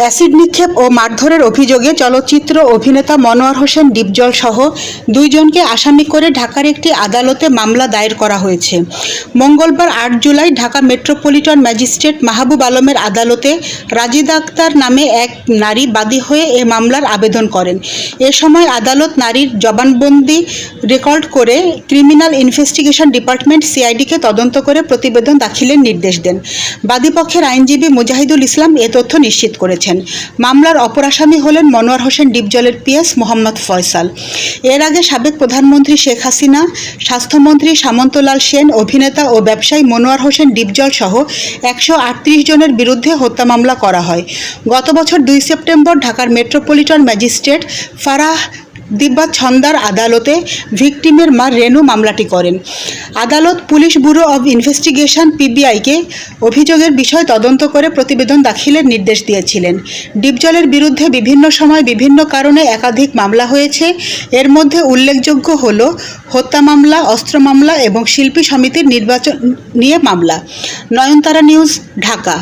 Acid নিক্ষেপ ও মারধরের অভিযোগে চলচ্চিত্র অভিনেতা মনোয়ার হোসেন ডিপজল সহ দুইজনকে আসামি করে ঢাকার একটি আদালতে মামলা দায়ের করা হয়েছে। মঙ্গলবার আট July Dhaka metropolitan magistrate Mahbub আলমের আদালতে রাজিদা আক্তার নামে এক নারী বাদী হয়ে এ মামলার আবেদন করেন। এ সময় আদালত নারীর জবানবন্দি রেকর্ড করে ক্রিমিনাল ইনভেস্টিগেশন ডিপার্টমেন্ট সিআইডিকে তদন্ত করে প্রতিবেদন দাখিলের নির্দেশ দেন। বাদীপক্ষের আইনজীবী মুজাহিদুল ইসলাম এ তথ্য নিশ্চিত করেছেন। মামলার অপর আসামি হলেন মনোয়ার হোসেন ডিপজলের পিএস মোহাম্মদ ফয়সাল। এর আগে সাবেক প্রধানমন্ত্রী শেখ হাসিনা, স্বাস্থ্যমন্ত্রী সামন্তলাল সেন, অভিনেতা ও ব্যবসায়ী মনোয়ার হোসেন ডিপজল সহ একশো আটত্রিশ জনের বিরুদ্ধে হত্যা মামলা করা হয়। গত বছর দুই সেপ্টেম্বর ঢাকার মেট্রোপলিটন ম্যাজিস্ট্রেট ফারাহ দিব্যা ছন্দার আদালতে ভিকটিমের মা রেনু মামলাটি করেন। আদালত পুলিশ ব্যুরো অব ইনভেস্টিগেশন পিবিআইকে অভিযোগের বিষয় তদন্ত করে প্রতিবেদন দাখিলের নির্দেশ দিয়েছিলেন। ডিপজলের বিরুদ্ধে বিভিন্ন সময় বিভিন্ন কারণে একাধিক মামলা হয়েছে। এর মধ্যে উল্লেখযোগ্য হল হত্যা মামলা, অস্ত্র মামলা এবং শিল্পী সমিতির নির্বাচন নিয়ে মামলা। নয়নতারা নিউজ, ঢাকা।